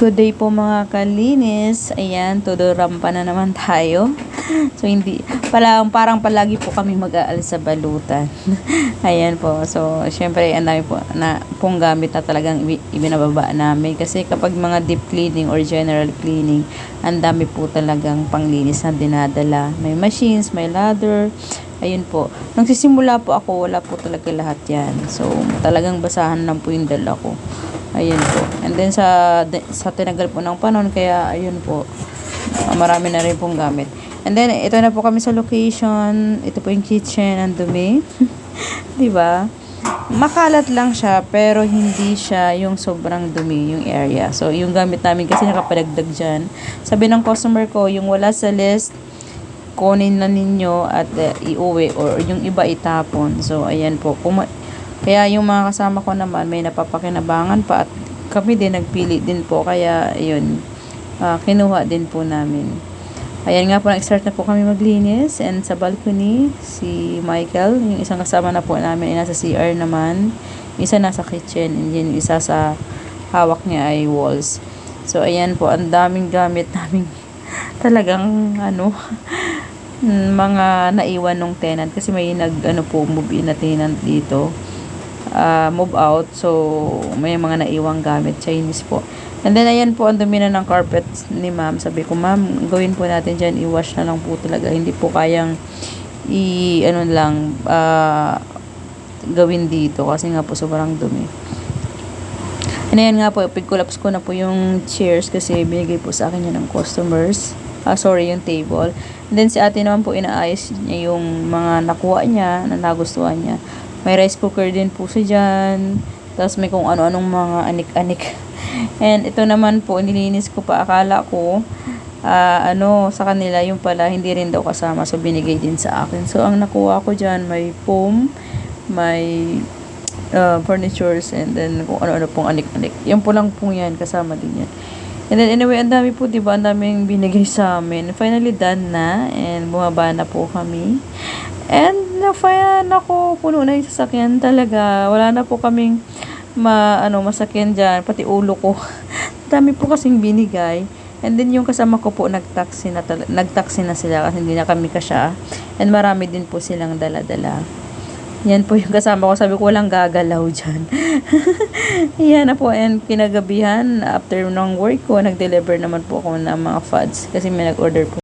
Good day po mga kalinis. Ayan, todo rampa na naman tayo. So hindi pala parang palagi po kami mag-aalis sa balutan. Ayan po. So syempre ang dami po na pong gamit na talagang ibi- ibinababa namin kasi kapag mga deep cleaning or general cleaning, ang dami po talagang panglinis na dinadala. May machines, may ladder. Ayun po. Nung sisimula po ako, wala po talaga lahat yan. So, talagang basahan lang po yung dala ko. Ayun po. And then sa sa tinagal po ng panahon kaya ayun po. marami na rin pong gamit. And then ito na po kami sa location. Ito po yung kitchen, ang dumi. 'Di ba? Makalat lang siya pero hindi siya yung sobrang dumi yung area. So yung gamit namin kasi nakapadagdag diyan. Sabi ng customer ko, yung wala sa list, kunin na ninyo at uh, iuwi or yung iba itapon. So, ayan po. Kung kaya yung mga kasama ko naman may napapakinabangan pa at kami din nagpili din po. Kaya, ayun, ah, kinuha din po namin. Ayan nga po, nag-start na po kami maglinis. And sa balcony, si Michael, yung isang kasama na po namin, ay nasa CR naman. Yung Isa nasa kitchen, and yung isa sa hawak niya ay walls. So, ayan po, ang daming gamit namin. Talagang, ano, mga naiwan nung tenant kasi may nag ano po move in na tenant dito Ah, move out so may mga naiwang gamit Chinese po and then ayan po ang dumi na ng carpet ni ma'am sabi ko ma'am gawin po natin dyan i-wash na lang po talaga hindi po kayang i ano lang ah, gawin dito kasi nga po sobrang dumi And ayan nga po, pig-collapse ko na po yung chairs kasi binigay po sa akin yun ng customers. Ah, sorry, yung table. And then si ate naman po inaayos niya yung mga nakuha niya, na nagustuhan niya. May rice cooker din po siya dyan. Tapos may kung ano-anong mga anik-anik. And ito naman po, nilinis ko pa. Akala ko, ah, ano, sa kanila yung pala, hindi rin daw kasama. So, binigay din sa akin. So, ang nakuha ko dyan, may foam, may uh, furnitures and then kung ano-ano pong anik-anik. Yan po lang po yan, kasama din yan. And then anyway, ang dami po, di ba? Ang daming binigay sa amin. Finally done na and bumaba na po kami. And nafayan ako, puno na yung sasakyan talaga. Wala na po kaming ma, ano, masakyan dyan, pati ulo ko. dami po kasing binigay. And then yung kasama ko po nagtaxi na nagtaxi na sila kasi hindi na kami kasya. And marami din po silang dala-dala. Yan po yung kasama ko. Sabi ko, walang gagalaw dyan. Yan na po. And kinagabihan, after ng work ko, nag-deliver naman po ako ng mga fads. Kasi may nag-order po